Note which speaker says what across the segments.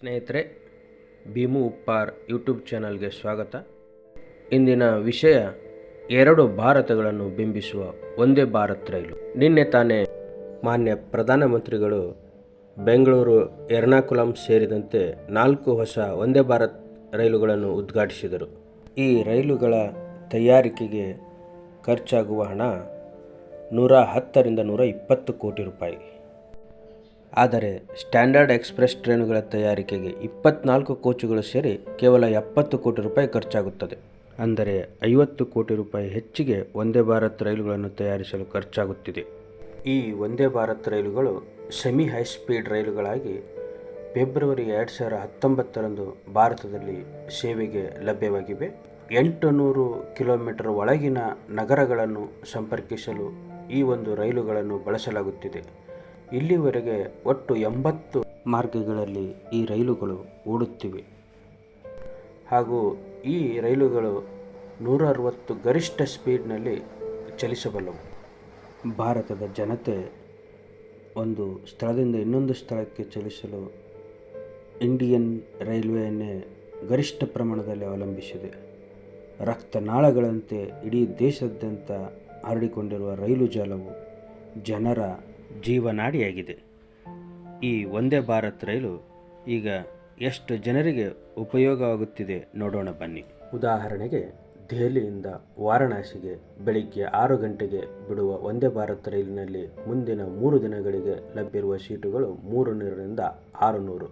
Speaker 1: ಸ್ನೇಹಿತರೆ, ಭೀಮು ಉಪ್ಪಾರ್ ಯೂಟ್ಯೂಬ್ ಚಾನಲ್ಗೆ ಸ್ವಾಗತ. ಇಂದಿನ ವಿಷಯ, ಎರಡು ಭಾರತಗಳನ್ನು ಬಿಂಬಿಸುವ ಒಂದೇ ಭಾರತ್ ರೈಲು. ನಿನ್ನೆ ತಾನೇ ಮಾನ್ಯ ಪ್ರಧಾನಮಂತ್ರಿಗಳು ಬೆಂಗಳೂರು, ಎರ್ನಾಕುಲಂ ಸೇರಿದಂತೆ ನಾಲ್ಕು ಹೊಸ ಒಂದೇ ಭಾರತ್ ರೈಲುಗಳನ್ನು ಉದ್ಘಾಟಿಸಿದರು. ಈ ರೈಲುಗಳ ತಯಾರಿಕೆಗೆ ಖರ್ಚಾಗುವ ಹಣ ನೂರ ಹತ್ತರಿಂದ ನೂರ ಇಪ್ಪತ್ತು ಕೋಟಿ ರೂಪಾಯಿ. ಆದರೆ ಸ್ಟ್ಯಾಂಡರ್ಡ್ ಎಕ್ಸ್ಪ್ರೆಸ್ ಟ್ರೈನುಗಳ ತಯಾರಿಕೆಗೆ ಇಪ್ಪತ್ನಾಲ್ಕು ಕೋಚುಗಳು ಸೇರಿ ಕೇವಲ ಎಪ್ಪತ್ತು ಕೋಟಿ ರೂಪಾಯಿ ಖರ್ಚಾಗುತ್ತದೆ. ಅಂದರೆ ಐವತ್ತು ಕೋಟಿ ರೂಪಾಯಿ ಹೆಚ್ಚಿಗೆ ಒಂದೇ ಭಾರತ್ ರೈಲುಗಳನ್ನು ತಯಾರಿಸಲು ಖರ್ಚಾಗುತ್ತಿದೆ. ಈ ಒಂದೇ ಭಾರತ್ ರೈಲುಗಳು ಸೆಮಿ ಹೈ ಸ್ಪೀಡ್ ರೈಲುಗಳಾಗಿ ಫೆಬ್ರವರಿ ಎರಡು ಸಾವಿರ ಹತ್ತೊಂಬತ್ತರಂದು ಭಾರತದಲ್ಲಿ ಸೇವೆಗೆ ಲಭ್ಯವಾಗಿವೆ. ಎಂಟು ನೂರು ಕಿಲೋಮೀಟರ್ ಒಳಗಿನ ನಗರಗಳನ್ನು ಸಂಪರ್ಕಿಸಲು ಈ ಒಂದು ರೈಲುಗಳನ್ನು ಬಳಸಲಾಗುತ್ತಿದೆ. ಇಲ್ಲಿವರೆಗೆ ಒಟ್ಟು ಎಂಬತ್ತು ಮಾರ್ಗಗಳಲ್ಲಿ ಈ ರೈಲುಗಳು ಓಡುತ್ತಿವೆ. ಹಾಗೂ ಈ ರೈಲುಗಳು ನೂರ ಅರವತ್ತು ಗರಿಷ್ಠ ಸ್ಪೀಡ್ನಲ್ಲಿ ಚಲಿಸಬಲ್ಲವು. ಭಾರತದ ಜನತೆ ಒಂದು ಸ್ಥಳದಿಂದ ಇನ್ನೊಂದು ಸ್ಥಳಕ್ಕೆ ಚಲಿಸಲು ಇಂಡಿಯನ್ ರೈಲ್ವೆಯನ್ನೇ ಗರಿಷ್ಠ ಪ್ರಮಾಣದಲ್ಲಿ ಅವಲಂಬಿಸಿದೆ. ರಕ್ತನಾಳಗಳಂತೆ ಇಡೀ ದೇಶಾದ್ಯಂತ ಹರಡಿಕೊಂಡಿರುವ ರೈಲು ಜಾಲವು ಜನರ ಜೀವನಾಡಿಯಾಗಿದೆ. ಈ ಒಂದೇ ಭಾರತ್ ರೈಲು ಈಗ ಎಷ್ಟು ಜನರಿಗೆ ಉಪಯೋಗವಾಗುತ್ತಿದೆ ನೋಡೋಣ ಬನ್ನಿ. ಉದಾಹರಣೆಗೆ, ದೆಹಲಿಯಿಂದ ವಾರಣಾಸಿಗೆ ಬೆಳಿಗ್ಗೆ ಆರು ಗಂಟೆಗೆ ಬಿಡುವ ಒಂದೇ ಭಾರತ್ ರೈಲಿನಲ್ಲಿ ಮುಂದಿನ ಮೂರು ದಿನಗಳಿಗೆ ಲಭ್ಯವಿರುವ ಸೀಟುಗಳು ಮೂರು ನೂರರಿಂದ ಆರು ನೂರು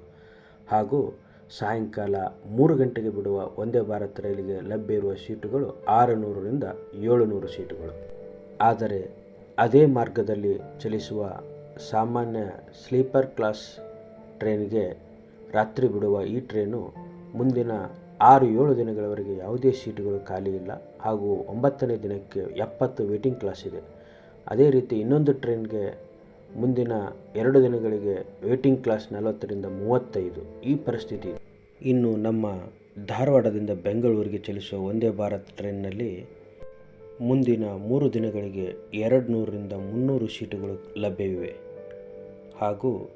Speaker 1: ಹಾಗೂ ಸಾಯಂಕಾಲ ಮೂರು ಗಂಟೆಗೆ ಬಿಡುವ ಒಂದೇ ಭಾರತ್ ರೈಲಿಗೆ ಲಭ್ಯವಿರುವ ಸೀಟುಗಳು ಆರು ನೂರರಿಂದ ಏಳು ನೂರು ಸೀಟುಗಳು. ಆದರೆ ಅದೇ ಮಾರ್ಗದಲ್ಲಿ ಚಲಿಸುವ ಸಾಮಾನ್ಯ ಸ್ಲೀಪರ್ ಕ್ಲಾಸ್ ಟ್ರೈನ್ಗೆ ರಾತ್ರಿ ಬಿಡುವ ಈ ಟ್ರೈನು ಮುಂದಿನ ಆರು ಏಳು ದಿನಗಳವರೆಗೆ ಯಾವುದೇ ಸೀಟುಗಳು ಖಾಲಿ ಇಲ್ಲ ಹಾಗೂ ಒಂಬತ್ತನೇ ದಿನಕ್ಕೆ ಎಪ್ಪತ್ತು ವೇಟಿಂಗ್ ಕ್ಲಾಸ್ ಇದೆ. ಅದೇ ರೀತಿ ಇನ್ನೊಂದು ಟ್ರೈನ್ಗೆ ಮುಂದಿನ ಎರಡು ದಿನಗಳಿಗೆ ವೇಟಿಂಗ್ ಕ್ಲಾಸ್ ನಲವತ್ತರಿಂದ ಮೂವತ್ತೈದು ಈ ಪರಿಸ್ಥಿತಿ ಇನ್ನು ನಮ್ಮ ಧಾರವಾಡದಿಂದ ಬೆಂಗಳೂರಿಗೆ ಚಲಿಸುವ ಒಂದೇ ಭಾರತ್ ಟ್ರೈನ್ನಲ್ಲಿ ಮುಂದಿನ ಮೂರು ದಿನಗಳಿಗೆ ಎರಡು ನೂರರಿಂದ ಮುನ್ನೂರು ಸೀಟುಗಳು ಲಭ್ಯವಿವೆ. ಹಾಗೂ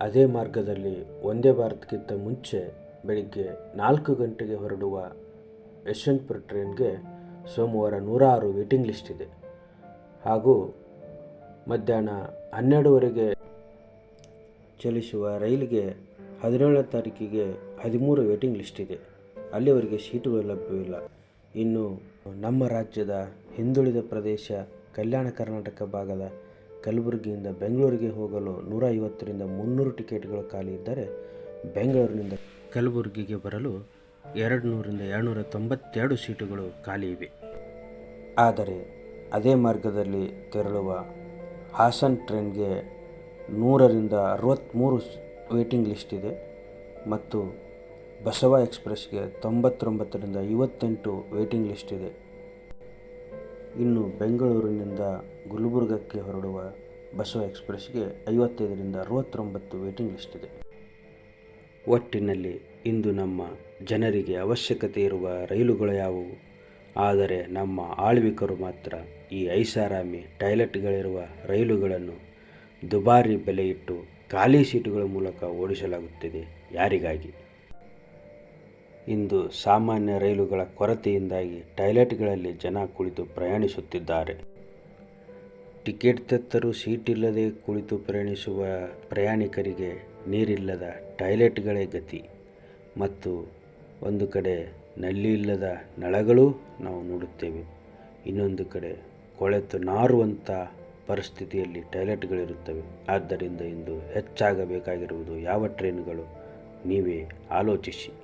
Speaker 1: ಅದೇ ಮಾರ್ಗದಲ್ಲಿ ಒಂದೇ ಭಾರತ್ಗಿಂತ ಮುಂಚೆ ಬೆಳಿಗ್ಗೆ ನಾಲ್ಕು ಗಂಟೆಗೆ ಹೊರಡುವ ಯಶವಂತಪುರ ಟ್ರೈನ್ಗೆ ಸೋಮವಾರ ನೂರಾರು ವೇಟಿಂಗ್ ಲಿಸ್ಟ್ ಇದೆ. ಹಾಗೂ ಮಧ್ಯಾಹ್ನ ಹನ್ನೆರಡುವರೆಗೆ ಚಲಿಸುವ ರೈಲಿಗೆ ಹದಿನೇಳನೇ ತಾರೀಕಿಗೆ ಹದಿಮೂರು ವೇಟಿಂಗ್ ಲಿಸ್ಟ್ ಇದೆ. ಅಲ್ಲಿವರೆಗೆ ಸೀಟುಗಳು ಲಭ್ಯವಿಲ್ಲ. ಇನ್ನು ನಮ್ಮ ರಾಜ್ಯದ ಹಿಂದುಳಿದ ಪ್ರದೇಶ ಕಲ್ಯಾಣ ಕರ್ನಾಟಕ ಭಾಗದ ಕಲಬುರಗಿಯಿಂದ ಬೆಂಗಳೂರಿಗೆ ಹೋಗಲು ನೂರ ಐವತ್ತರಿಂದ ಮುನ್ನೂರು ಟಿಕೆಟ್ಗಳು ಖಾಲಿ ಇದ್ದರೆ ಬೆಂಗಳೂರಿನಿಂದ ಕಲಬುರಗಿಗೆ ಬರಲು ಎರಡು ನೂರಿಂದ ಎರಡುನೂರ ತೊಂಬತ್ತೆರಡು ಸೀಟುಗಳು ಖಾಲಿ ಇವೆ. ಆದರೆ ಅದೇ ಮಾರ್ಗದಲ್ಲಿ ತೆರಳುವ ಹಾಸನ್ ಟ್ರೈನ್ಗೆ ನೂರರಿಂದ ಅರವತ್ತ್ಮೂರು ವೇಟಿಂಗ್ ಲಿಸ್ಟ್ ಇದೆ ಮತ್ತು ಬಸವ ಎಕ್ಸ್ಪ್ರೆಸ್ಗೆ ತೊಂಬತ್ತೊಂಬತ್ತರಿಂದ ಐವತ್ತೆಂಟು ವೇಟಿಂಗ್ ಲಿಸ್ಟ್ ಇದೆ. ಇನ್ನು ಬೆಂಗಳೂರಿನಿಂದ ಗುಲ್ಬರ್ಗಕ್ಕೆ ಹೊರಡುವ ಬಸವ ಎಕ್ಸ್ಪ್ರೆಸ್ಗೆ ಐವತ್ತೈದರಿಂದ ಅರವತ್ತೊಂಬತ್ತು ವೇಟಿಂಗ್ ಲಿಸ್ಟ್ ಇದೆ. ಒಟ್ಟಿನಲ್ಲಿ ಇಂದು ನಮ್ಮ ಜನರಿಗೆ ಅವಶ್ಯಕತೆ ಇರುವ ರೈಲುಗಳು ಯಾವುವು? ಆದರೆ ನಮ್ಮ ಆಳ್ವಿಕರು ಮಾತ್ರ ಈ ಐಷಾರಾಮಿ ಟಾಯ್ಲೆಟ್ಗಳಿರುವ ರೈಲುಗಳನ್ನು ದುಬಾರಿ ಬೆಲೆಯಿಟ್ಟು ಖಾಲಿ ಸೀಟುಗಳ ಮೂಲಕ ಓಡಿಸಲಾಗುತ್ತಿದೆ. ಯಾರಿಗಾಗಿ? ಇಂದು ಸಾಮಾನ್ಯ ರೈಲುಗಳ ಕೊರತೆಯಿಂದಾಗಿ ಟಾಯ್ಲೆಟ್ಗಳಲ್ಲಿ ಜನ ಕುಳಿತು ಪ್ರಯಾಣಿಸುತ್ತಿದ್ದಾರೆ. ಟಿಕೆಟ್ ತೆತ್ತರೂ ಸೀಟಿಲ್ಲದೆ ಕುಳಿತು ಪ್ರಯಾಣಿಸುವ ಪ್ರಯಾಣಿಕರಿಗೆ ನೀರಿಲ್ಲದ ಟಾಯ್ಲೆಟ್ಗಳೇ ಗತಿ. ಮತ್ತು ಒಂದು ಕಡೆ ನಲ್ಲಿ ಇಲ್ಲದ ನಳಗಳು ನಾವು ನೋಡುತ್ತೇವೆ. ಇನ್ನೊಂದು ಕಡೆ ಕೊಳೆತು ನಾರುವಂಥ ಪರಿಸ್ಥಿತಿಯಲ್ಲಿ ಟಾಯ್ಲೆಟ್ಗಳಿರುತ್ತವೆ. ಆದ್ದರಿಂದ ಇಂದು ಹೆಚ್ಚಾಗಬೇಕಾಗಿರುವುದು ಯಾವ ಟ್ರೈನುಗಳು? ನೀವೇ ಆಲೋಚಿಸಿ.